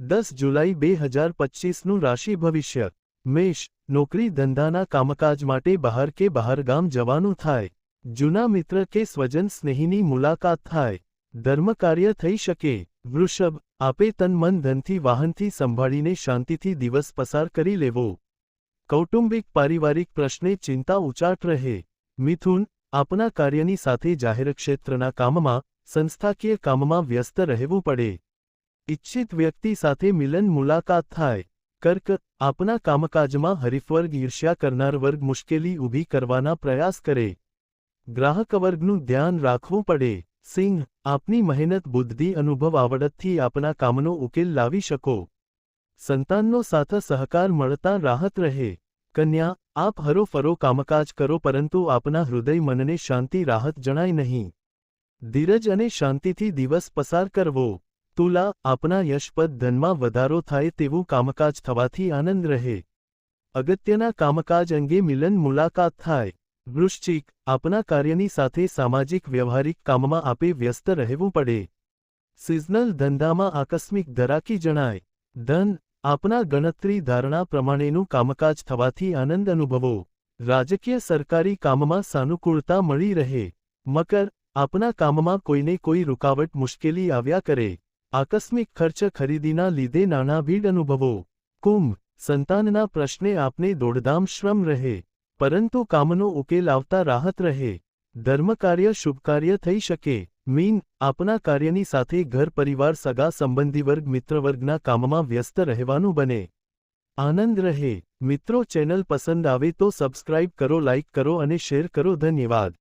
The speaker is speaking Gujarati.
દસ જુલાઈ બે હજાર પચીસનું રાશિ ભવિષ્ય. મેષ, નોકરી ધંધાના કામકાજ માટે બહાર કે બહારગામ જવાનું થાય. જૂના મિત્ર કે સ્વજન સ્નેહીની મુલાકાત થાય. ધર્મકાર્ય થઈ શકે. વૃષભ, આપે તન મન ધનથી વાહનથી સંભાળીને શાંતિથી દિવસ પસાર કરી લેવો. કૌટુંબિક પારિવારિક પ્રશ્ને ચિંતા ઉચાટ રહે. મિથુન, આપના કાર્યની સાથે જાહેર ક્ષેત્રના કામમાં, સંસ્થાકીય કામમાં વ્યસ્ત રહેવું પડે. ઇચ્છિત વ્યક્તિ સાથે મિલન મુલાકાત થાય. કર્ક, આપના કામકાજમાં હરીફવર્ગ ઈર્ષ્યા કરનાર વર્ગ મુશ્કેલી ઊભી કરવાના પ્રયાસ કરે. ગ્રાહક વર્ગનું ધ્યાન રાખવું પડે. સિંહ, આપની મહેનત, બુદ્ધિ, અનુભવ આવડતથી આપના કામનો ઉકેલ લાવી શકો. સંતાનનો સાથ સહકાર મળતા રાહત રહે. કન્યા, આપ હરોફરો કામકાજ કરો પરંતુ આપના હૃદય મનને શાંતિ રાહત જણાય નહીં. ધીરજ અને શાંતિથી દિવસ પસાર કરવો. તુલા આપના યશપદ ધનમાં વધારો થાય તેવું કામકાજ થવાથી આનંદ રહે. અગત્યના કામકાજ અંગે મિલન મુલાકાત થાય. વૃશ્ચિક આપના કાર્યની સાથે સામાજિક વ્યવહારિક કામમાં આપે વ્યસ્ત રહેવું પડે. સિઝનલ ધંધામાં આકસ્મિક ધરાકી જણાય. ધન આપના ગણતરી ધારણા પ્રમાણેનું કામકાજ થવાથી આનંદ અનુભવો. રાજકીય સરકારી કામમાં સાનુકૂળતા મળી રહે. મકર આપના કામમાં કોઈને કોઈ રૂકાવટ મુશ્કેલી આવ્યા કરે. આકસ્મિક ખર્ચ ખરીદીના લીધે નાના ભીડ અનુભવો. કુંભ, સંતાનના પ્રશ્ને આપને દોડધામ શ્રમ રહે, પરંતુ કામનો ઉકેલ આવતા રાહત રહે. ધર્મકાર્ય શુભકાર્ય થઈ શકે. મીન, આપના કાર્યની સાથે ઘર પરિવાર સગા સંબંધી વર્ગ મિત્રવર્ગના કામમાં વ્યસ્ત રહેવાનું બને. આનંદ રહે. મિત્રો ચેનલ પસંદ આવે તો સબસ્ક્રાઇબ કરો, લાઇક કરો અને શેર કરો. ધન્યવાદ.